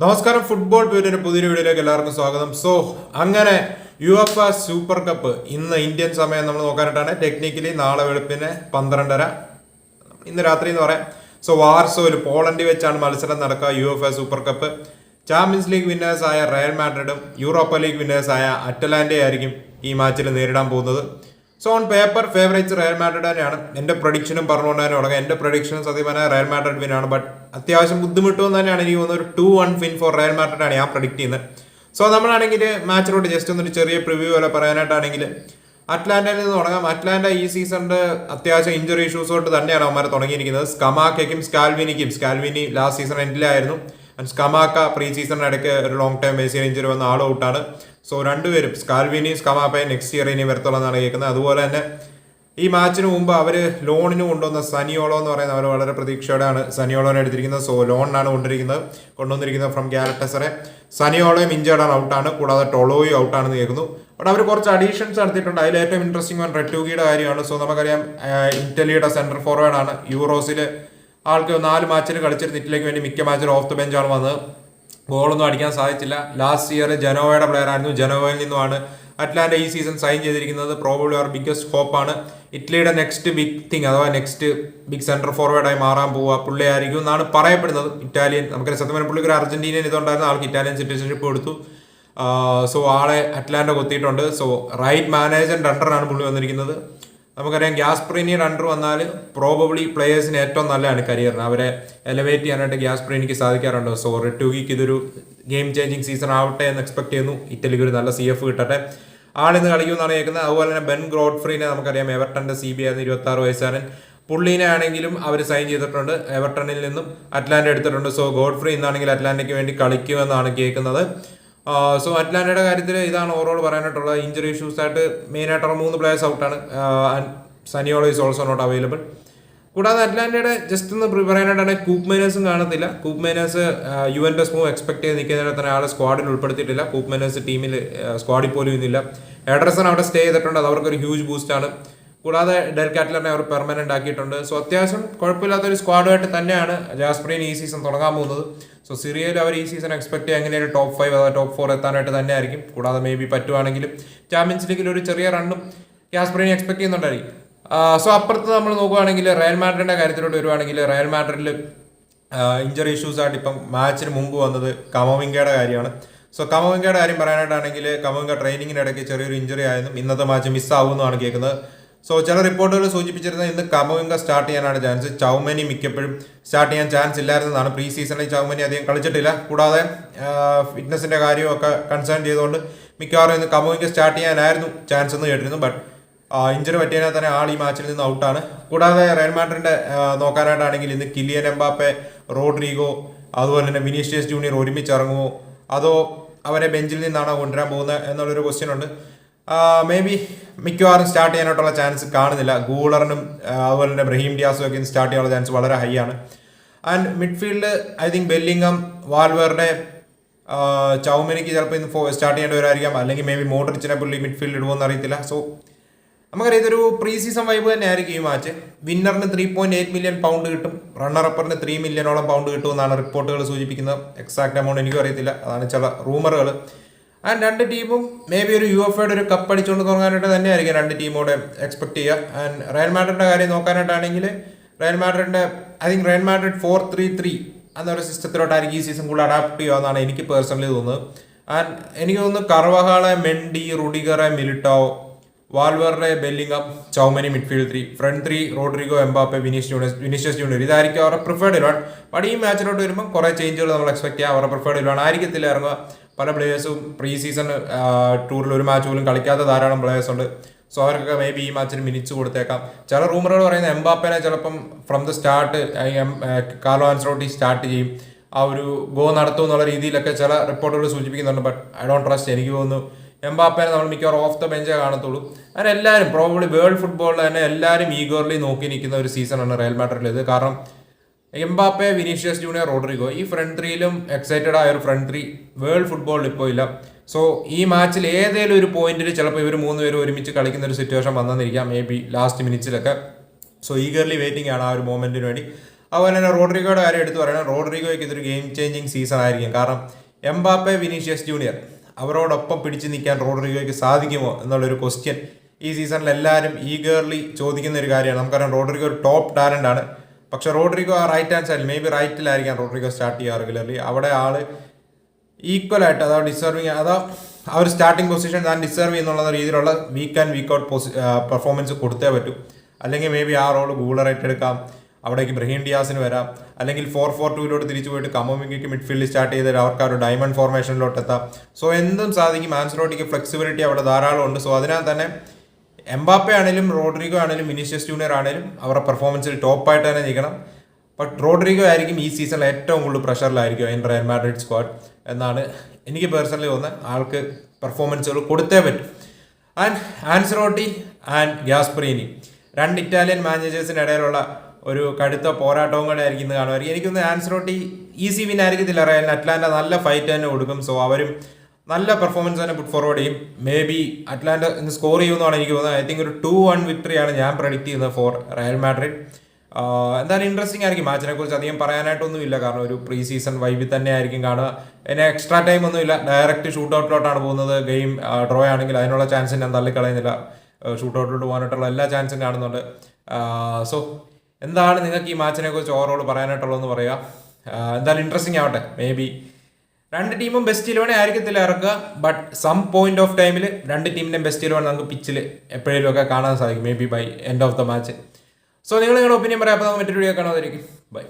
നമസ്കാരം ഫുട്ബോൾ പീരിയഡിന്റെ പുതിയ വീഡിയോയിലേക്ക് എല്ലാവർക്കും സ്വാഗതം. സോ അങ്ങനെ യു എഫ് സൂപ്പർ കപ്പ് ഇന്ന് ഇന്ത്യൻ സമയം നമ്മൾ നോക്കാനായിട്ടാണ്. ടെക്നിക്കലി നാളെ വെളുപ്പിന് പന്ത്രണ്ടര. ഇന്ന് രാത്രി എന്ന് പറയാം. സോ വാർസോയിൽ പോളണ്ടിൽ വെച്ചാണ് മത്സരം നടക്കുക U F super cup. Champions league വിന്നേഴ്സായ Real മാഡ്രിഡും യൂറോപ്പ ലീഗ് വിന്നേഴ്സായ അറ്റലാന്റ ആയിരിക്കും ഈ മാച്ചിൽ നേരിടാൻ പോകുന്നത്. So on paper favourites Real Madrid തന്നെയാണ്. എന്റെ പ്രൊഡിക്ഷനും പറഞ്ഞുകൊണ്ട് തന്നെ തുടങ്ങാം. എന്റെ പ്രൊഡിക്ഷനും റയൽ മാഡ്രിഡ് വിൻ ആണ്. ബട്ട് അത്യാവശ്യം ബുദ്ധിമുട്ടുമെന്ന് തന്നെയാണ് എനിക്ക് തോന്നുന്നത്. ഒരു two one win for Real Madrid ആണ് ഞാൻ പ്രൊഡിക്ട് ചെയ്യുന്നത്. സോ നമ്മളാണെങ്കിൽ മാച്ചിലോട്ട് ജസ്റ്റ് ഒന്നൊരു ചെറിയ പ്രിവ്യൂ പോലെ പറയാനായിട്ടാണെങ്കിൽ അറ്റ്ലാന്റയിൽ നിന്ന് തുടങ്ങാം. അറ്റ്ലാന്റ ഈ സീസണിന്റെ അത്യാവശ്യം ഇഞ്ചുറി ഇഷ്യൂസ് തൊട്ട് തന്നെയാണ് അവന്മാരെ തുടങ്ങിയിരിക്കുന്നത്. സ്കമാക്കയ്ക്കും സ്കാൽവിനിക്കും സ്കാൽവിനി ലാസ്റ്റ് സീസൺ എൻഡിലായിരുന്നു സ്കമാക്ക പ്രീ സീസണിനിടയ്ക്ക് ഒരു ലോങ് ടൈം ബേസിയ ഇഞ്ചുറി വന്ന ആൾ ഔട്ടാണ് സോ രണ്ടുപേരും സ്കാൽവിനിയും സ്കമാപ്പയും നെക്സ്റ്റ് ഇയർ ഇനി വരത്തുള്ളതാണ് കേൾക്കുന്നത്. അതുപോലെ തന്നെ ഈ മാച്ചിന് മുമ്പ് അവർ ലോണിന് കൊണ്ടുവന്ന സനിയോളോ എന്ന് പറയുന്ന അവർ വളരെ പ്രതീക്ഷയോടെയാണ് സനിയോളോനെ എടുത്തിരിക്കുന്നത്. സോ ലോണിനാണ് കൊണ്ടിരിക്കുന്നത് കൊണ്ടുവന്നിരിക്കുന്നത് ഫ്രം ഗാലറ്റസറെ സനിയോളോയും ഇഞ്ചേർഡാണ് ഔട്ടാണ് കൂടാതെ ടൊളോയും ഔട്ടാണെന്ന് കേൾക്കുന്നു. ബട്ട് അവർ കുറച്ച് അഡീഷൻസ് നടത്തിയിട്ടുണ്ട്. അതിൽ ഏറ്റവും ഇൻട്രസ്റ്റിംഗ് വൺ റെറ്റൂഗിയുടെ കാര്യമാണ്. സോ നമുക്കറിയാം ഇറ്റലിയുടെ സെൻട്രൽ ഫോർവേഡാണ് യൂറോസിൽ ആൾക്ക് നാല് മാച്ചിൽ കളിച്ചിരുന്നു ഇറ്റലിക്ക് വേണ്ടി മിക്ക മാച്ചിൽ ഓഫ് ദ ബെഞ്ചാണ് വന്നത്. ഗോളൊന്നും അടിക്കാൻ സാധിച്ചില്ല. ലാസ്റ്റ് ഇയർ ജനോവയുടെ പ്ലെയർ ആയിരുന്നു. ജനോവയിൽ നിന്നുമാണ് അറ്റ്ലാന്റ ഈ സീസൺ സൈൻ ചെയ്തിരിക്കുന്നത്. പ്രോബബ്ലി അവർ ബിഗ്ഗസ്റ്റ് ഹോപ്പാണ് ഇറ്റലിയുടെ നെക്സ്റ്റ് ബിഗ് തിങ് അഥവാ നെക്സ്റ്റ് ബിഗ് സെന്റർ ഫോർവേഡായി മാറാൻ പോവുക പുള്ളിയായിരിക്കും എന്നാണ് പറയപ്പെടുന്നത്. ഇറ്റാലിയൻ നമുക്ക് സത്യം പുള്ളിക്ക് ഒരു അർജന്റീനിയൻ ഇതുണ്ടായിരുന്നു. ആൾക്ക് ഇറ്റാലിയൻ സിറ്റിസൺഷിപ്പ് കൊടുത്തു. സോ ആളെ അറ്റ്ലാന്റ കൊത്തിയിട്ടുണ്ട്. സോ റൈറ്റ് മാനേജറിന്റെ അണ്ടറാണ് പുള്ളി വന്നിരിക്കുന്നത്. നമുക്കറിയാം ഗ്യാസ്പ്രീനിയുടെ അണ്ടർ വന്നാൽ പ്രോബബ്ലി പ്ലേയേഴ്സിന് ഏറ്റവും നല്ലതാണ് കരിയറിന് അവരെ എലവേറ്റ് ചെയ്യാനായിട്ട് ഗ്യാസ്പ്രീനിക്ക് സാധിക്കാറുണ്ട്? സോ റിട്ടൂഗിക്ക് ഇതൊരു ഗെയിം ചേഞ്ചിങ് സീസൺ ആവട്ടെ എന്ന് എക്സ്പെക്ട് ചെയ്യുന്നു. ഇറ്റലിക്ക് ഒരു നല്ല സി എഫ് കിട്ടട്ടെ. ആളിന്ന് കളിക്കുമെന്നാണ് കേൾക്കുന്നത്. അതുപോലെ തന്നെ ബെൻ ഗ്രോഡ്ഫ്രീനെ നമുക്കറിയാം. എവർട്ടന്റെ സി ബി ആയിരുന്നു ഇരുപത്തി ആറ് പുള്ളീനെ ആണെങ്കിലും അവർ സൈൻ ചെയ്തിട്ടുണ്ട്. എവർട്ടണിൽ നിന്നും അറ്റ്ലാന്റ എടുത്തിട്ടുണ്ട്. സോ ഗോഡ്ഫ്രീ ഇന്നാണെങ്കിൽ അറ്റ്ലാന്റയ്ക്ക് വേണ്ടി കളിക്കുമെന്നാണ് കേൾക്കുന്നത്. സോ അറ്റ്ലാന്റയുടെ കാര്യത്തിൽ ഇതാണ് ഓവറോൾ പറയാനായിട്ടുള്ള ഇഞ്ചറി ഇഷ്യൂസ് ആയിട്ട് മെയിൻ ആയിട്ടുള്ള മൂന്ന് players ഔട്ടാണ് Zaniolo is also not available കൂടാതെ അറ്റ്ലാന്റയുടെ ജസ്റ്റ് ഒന്ന് പറയാനായിട്ടാണ് കൂപ്പ് മൈനേഴ്സും കാണത്തില്ല. Koopmeiners U N S move expect ചെയ്ത് നിൽക്കുന്നതിനെ തന്നെ ആളെ സ്ക്വാഡിൽ ഉൾപ്പെടുത്തിയിട്ടില്ല. കൂപ്പ് മൈനേഴ്സ് ടീമിൽ സ്ക്വാഡിൽ പോലും ഇന്നില്ല. എഡർസൺ അവിടെ സ്റ്റേ ചെയ്തിട്ടുണ്ട്. അത് അവർക്കൊരു ഹ്യൂജ് ബൂസ്റ്റാണ് കൂടാതെ ഡെൽ കാറ്റ്ലറിനെ അവർ പെർമനന്റ് ആക്കിയിട്ടുണ്ട്. സോ അത്യാവശ്യം കുഴപ്പമില്ലാത്ത ഒരു സ്ക്വാഡുമായിട്ട് തന്നെയാണ് ജാസ്പ്രീൻ ഈ സീസൺ തുടങ്ങാൻ പോകുന്നത്. സോ സിറിയയിൽ അവർ ഈ സീസൺ എക്സ്പെക്ട് ചെയ്യുക എങ്ങനെയൊരു ടോപ്പ് ഫൈവ് അഥവാ ടോപ്പ് ഫോർ എത്താനായിട്ട് തന്നെ ആയിരിക്കും കൂടാതെ മേ ബി പറ്റുവാണെങ്കിലും ചാമ്പ്യൻസ് ലീഗിൽ ഒരു ചെറിയ റണ്ണും ജാസ്പ്രീനെ എക്സ്പെക്ട് ചെയ്യുന്നുണ്ടായിരിക്കും. സോ അപ്പുറത്ത് നമ്മൾ നോക്കുവാണെങ്കിൽ റയൽ മാഡ്രിഡിന്റെ കാര്യത്തിലോട്ട് വരുവാണെങ്കിൽ റയൽ മാഡ്രിഡിൽ ഇഞ്ചറി ഇഷ്യൂസ് ആയിട്ട് ഇപ്പം മാച്ചിന് മുമ്പ് വന്നത് കമോവിങ്കയുടെ കാര്യമാണ്. സോ കമോവിങ്കയുടെ കാര്യം പറയാനായിട്ടാണെങ്കിൽ കമോവിങ്ക ട്രെയിനിങ്ങിനിടയ്ക്ക് ചെറിയൊരു ഇഞ്ചറി ആയിരുന്നു. ഇന്നത്തെ മാച്ച് മിസ്സാവുമെന്നാണ് കേൾക്കുന്നത്. സോ ചില റിപ്പോർട്ടുകൾ സൂചിപ്പിച്ചിരുന്നത് ഇന്ന് കമവിംഗ സ്റ്റാർട്ട് ചെയ്യാനാണ് ചാൻസ് ചൗമനി മിക്കപ്പോഴും സ്റ്റാർട്ട് ചെയ്യാൻ ചാൻസ് ഇല്ലായിരുന്നതാണ്. പ്രീ സീസണിൽ ചൗമനി അധികം കളിച്ചിട്ടില്ല. കൂടാതെ ഫിറ്റ്നസിന്റെ കാര്യമൊക്കെ കൺസേൺ ചെയ്തുകൊണ്ട് മിക്കവാറും ഇന്ന് കമവിംഗ സ്റ്റാർട്ട് ചെയ്യാനായിരുന്നു ചാൻസ് എന്ന് കേട്ടിരുന്നു. ബട്ട് ഇഞ്ചറി പറ്റിയതിനാൽ തന്നെ ആൾ ഈ മാച്ചിൽ നിന്ന് ഔട്ടാണ് കൂടാതെ റയൽ മാഡ്രിഡിന്റെ നോക്കാനായിട്ടാണെങ്കിൽ ഇന്ന് കിലിയൻ എംബാപ്പെ റോഡ്രിഗോ അതുപോലെ തന്നെ വിനീഷ്യസ് ജൂനിയർ ഒരുമിച്ച് ഇറങ്ങുമോ അതോ അവരെ ബെഞ്ചിൽ നിന്നാണോ കൊണ്ടുവരാൻ പോകുന്നത് എന്നുള്ളൊരു ക്വസ്റ്റ്യൻ ഉണ്ട്. മേ ബി മിക്കവാറും സ്റ്റാർട്ട് ചെയ്യാനായിട്ടുള്ള ചാൻസ് കാണുന്നില്ല. ഗൂളറിനും അതുപോലെ തന്നെ ബ്രഹീം ഡിയാസും ഒക്കെ സ്റ്റാർട്ട് ചെയ്യാനുള്ള ചാൻസ് വളരെ ഹൈ ആണ്. And midfield I think Bellingham വാൽവറുടെ ചൗമിനിക്ക് ചിലപ്പോൾ ഇന്ന് സ്റ്റാർട്ട് ചെയ്യേണ്ടവരായിരിക്കാം അല്ലെങ്കിൽ മേ ബി മോട്ടറിച്ചിനെ പുള്ളി മിഡ്ഫീൽഡ് ഇടുമോന്ന് അറിയത്തില്ല. സോ നമുക്കറിയാം ഇതൊരു പ്രീ സീസൺ വൈബ് തന്നെ ആയിരിക്കും ഈ match വിന്നറിന് three point eight million pound കിട്ടും. റണ്ണർ അപ്പറിന് ത്രീ മില്യണോളം പൗണ്ട് കിട്ടുമെന്നാണ് റിപ്പോർട്ടുകൾ സൂചിപ്പിക്കുന്നത്. എക്സാക്ട് എമൗണ്ട് എനിക്കും അറിയത്തില്ല. അതാണ് ചില റൂമറുകൾ ആൻഡ് രണ്ട് ടീമും മേ ബി ഒരു യു എഫ് ഐയുടെ ഒരു കപ്പ് അടിച്ചുകൊണ്ട് തുടങ്ങാനായിട്ട് തന്നെയായിരിക്കും രണ്ട് ടീമോടെ എക്സ്പെക്ട് ചെയ്യുക. ആൻഡ് റയൽ മാഡ്രിഡിന്റെ കാര്യം നോക്കാനായിട്ടാണെങ്കിൽ Real മാഡ്രിഡിന്റെ I think Real Madrid four three three എന്നൊരു സിസ്റ്റത്തിലോട്ടായിരിക്കും ഈ സീസൺ കൂടുതൽ അഡാപ്റ്റ് ചെയ്യുക എന്നാണ് എനിക്ക് പേഴ്സണലി തോന്നുന്നത്. ആൻഡ് എനിക്ക് തോന്നുന്നു കർവഹാളെ മെൻഡി റുഡിഗറെ Militao വാൽവറിലെ Bellingham Tchouameni midfield three front three Rodrygo Mbappe Vini Junior Vinicius Junior ഇതായിരിക്കും അവരുടെ പ്രിഫേർഡ് ഇലവൺ ബട്ട് ഈ മാച്ചിലോട്ട് വരുമ്പോൾ കുറേ ചേഞ്ചുകൾ നമ്മൾ എക്സ്പെക്ട് ചെയ്യാം. അവരുടെ പ്രിഫേർഡ് ഇലവൺ ആയിരിക്കത്തില്ല ഇറങ്ങുക. പല പ്ലേയേഴ്സും പ്രീ സീസൺ ടൂറിൽ ഒരു മാച്ച് പോലും കളിക്കാത്ത ധാരാളം പ്ലേയേഴ്സ് ഉണ്ട്. സോ അവർക്കൊക്കെ മേ ബി ഈ മാച്ചിന് മിനിറ്റ്സ് കൊടുത്തേക്കാം. ചില റൂമറുകൾ പറയുന്ന എംബാപ്പനെ ചിലപ്പം from the start Carlo Ancelotti start ചെയ്യും. ആ ഒരു ഗോ നടത്തും എന്നുള്ള രീതിയിലൊക്കെ ചില റിപ്പോർട്ടുകൾ സൂചിപ്പിക്കുന്നുണ്ട്. ബട്ട് ഐ ഡോണ്ട് ട്രസ്റ്റ് എനിക്ക് തോന്നുന്നു. എംബാപ്പനെ നമ്മൾ മിക്കവാറും ഓഫ് ദ ബെഞ്ചേ കാണത്തുള്ളൂ. അങ്ങനെ എല്ലാവരും പ്രോബ്ലി വേൾഡ് ഫുട്ബോളിൽ തന്നെ എല്ലാവരും ഈഗോർലി നോക്കി നിൽക്കുന്ന ഒരു സീസണാണ് റയൽ മാഡ്രിഡിലേത് കാരണം എംബാപ്പെ വിനീഷ്യസ് ജൂനിയർ റോഡ്രിഗോ ഈ ഫ്രണ്ട് ത്രീയിലും എക്സൈറ്റഡ് ആയ ഒരു ഫ്രണ്ട് ത്രീ വേൾഡ് ഫുട്ബോളിൽ ഇപ്പോൾ ഇല്ല. സോ ഈ മാച്ചിൽ ഏതെങ്കിലും ഒരു പോയിന്റിൽ ചിലപ്പോൾ ഇവർ മൂന്ന് പേരും ഒരുമിച്ച് കളിക്കുന്ന ഒരു സിറ്റുവേഷൻ വന്നെന്നിരിക്കാം മേ ബി ലാസ്റ്റ് മിനിറ്റ്സിലൊക്കെ സോ ഈഗർലി വെയിറ്റിംഗ് ആണ് ആ ഒരു മൊമെന്റിന് വേണ്ടി. അതുപോലെ തന്നെ റോഡ്രിഗോയുടെ കാര്യം എടുത്തു പറയണം റോഡ്രിഗോയ്ക്ക് ഇതൊരു ഗെയിം ചേഞ്ചിങ് സീസൺ ആയിരിക്കും. കാരണം എംബാപ്പെ വിനീഷ്യസ് ജൂനിയർ അവരോടൊപ്പം പിടിച്ചു നിൽക്കാൻ റോഡ്രിഗോയ്ക്ക് സാധിക്കുമോ എന്നുള്ളൊരു ക്വസ്റ്റ്യൻ ഈ സീസണിൽ എല്ലാവരും ഈഗേർലി ചോദിക്കുന്ന ഒരു കാര്യമാണ്. നമുക്കറിയാം റോഡ്രിഗോ ഒരു ടോപ്പ് ടാലന്റ് ആണ്. പക്ഷെ റോഡ്രിഗോ ആ റൈറ്റ് ഹാൻഡ് സൈഡിൽ മേ ബി റൈറ്റിലായിരിക്കാം റോഡ്രിഗോ സ്റ്റാർട്ട് ചെയ്യുക റെഗുലർലി അവിടെ ആൾ ഈക്വൽ ആയിട്ട് അതോ ഡിസർവിങ് അതോ ആ ഒരു സ്റ്റാർട്ടിംഗ് പൊസിഷൻ താൻ ഡിസേർവ് ചെയ്യുന്നുള്ള രീതിയിലുള്ള week and week out performance കൊടുത്തേ പറ്റൂ. അല്ലെങ്കിൽ മേ ബി ആ റോൾ ഗൂളറായിട്ട് എടുക്കാം. അവിടേക്ക് ബ്രഹീം ഡിയാസിന് വരാം. അല്ലെങ്കിൽ ഫോർ ഫോർ ടൂയിലോട്ട് തിരിച്ചു പോയിട്ട് കമോമിക്ക് മിഡ്ഫീൽഡ് സ്റ്റാർട്ട് ചെയ്ത് അവർക്ക് ഒരു ഡയമണ്ട് ഫോർമേഷനിലോട്ട് എത്താം. സോ എന്തും സാധിക്കും. ആൻസറോട്ടിക്ക് ഫ്ലെക്സിബിലിറ്റി അവിടെ ധാരാളം ഉണ്ട്. സോ അതിനാൽ തന്നെ എംബാപ്പെ ആണെങ്കിലും റോഡ്രിഗോ ആണെങ്കിലും വിനീഷ്യസ് ജൂനിയർ ആണെങ്കിലും അവരുടെ പെർഫോമൻസിൽ ടോപ്പായിട്ട് തന്നെ നിൽക്കണം. ബട്ട് റോഡ്രിഗോ ആയിരിക്കും ഈ സീസണിൽ ഏറ്റവും കൂടുതൽ പ്രഷറിലായിരിക്കും അതിന്റെ റയൽ മാഡ്രിഡ് സ്ക്വാഡ് എന്നാണ് എനിക്ക് പേഴ്സണലി തോന്നുന്നത്. ആൾക്ക് പെർഫോമൻസുകൾ കൊടുത്തേ പറ്റും. ആൻഡ് ആൻസറോട്ടി ആൻഡ് ഗ്യാസ്പ്രീനി രണ്ട് ഇറ്റാലിയൻ മാനേജേഴ്സിന്റെ ഇടയിലുള്ള ഒരു കടുത്ത പോരാട്ടവും കൂടെ ആയിരിക്കും ഇന്ന് കാണുമായിരിക്കും എനിക്കൊന്ന് ആൻസറോട്ടി ഈസി വിൻ ആയിരിക്കത്തില്ല. റയലിന് അറ്റ്ലാന്റ നല്ല ഫൈറ്റ് തന്നെ കൊടുക്കും. സോ അവരും നല്ല പെർഫോമൻസ് തന്നെ പുട്ട് ഫോർവേഡ് ചെയ്യും. മേ ബി അറ്റ്ലാന്റ ഇന്ന് സ്കോർ ചെയ്യുമെന്നാണ് എനിക്ക് തോന്നുന്നത്. ഐ തിങ്ക് ഒരു ടു വൺ വിക്ടറിയാണ് ഞാൻ പ്രഡിക്റ്റ് ചെയ്യുന്നത് ഫോർ റയൽ മാഡ്രിഡ്. എന്തായാലും ഇൻട്രസ്റ്റിംഗ് ആയിരിക്കും. മാച്ചിനെ കുറിച്ച് അധികം പറയാനായിട്ടൊന്നും ഇല്ല കാരണം ഒരു പ്രീ സീസൺ വൈബിൽ തന്നെ ആയിരിക്കും കാണുക. പിന്നെ എക്സ്ട്രാ ടൈം ഒന്നുമില്ല. ഡയറക്റ്റ് ഷൂട്ട് ഔട്ടിലോട്ടാണ് പോകുന്നത് ഗെയിം ഡ്രോ ആണെങ്കിൽ അതിനുള്ള ചാൻസ് ഞാൻ തള്ളിക്കളയുന്നില്ല. ഷൂട്ട് ഔട്ടിലോട്ട് പോകാനായിട്ടുള്ള എല്ലാ ചാൻസും കാണുന്നുണ്ട്. സോ എന്താണ് നിങ്ങൾക്ക് ഈ മാച്ചിനെ കുറിച്ച് ഓവറോൾ പറയാനായിട്ടുള്ളതെന്ന് പറയുക? എന്തായാലും ഇൻട്രസ്റ്റിംഗ് ആവട്ടെ മേ ബി രണ്ട് ടീമും ബെസ്റ്റ് ഇലവനെ ആയിരിക്കത്തില്ല ഇറക്കുക ബട്ട് സം പോയിന്റ് ഓഫ് ടൈമിൽ രണ്ട് ടീമിന്റെയും ബെസ്റ്റ് ഇലവൻ നമുക്ക് പിച്ചിൽ എപ്പോഴേലും ഒക്കെ കാണാൻ സാധിക്കും maybe by end of the match so നിങ്ങൾ നിങ്ങളുടെ ഒപ്പീനിയൻ പറയാം അപ്പോൾ നമുക്ക് മറ്റൊരു വീഡിയോ കാണാതിരിക്കും ബൈ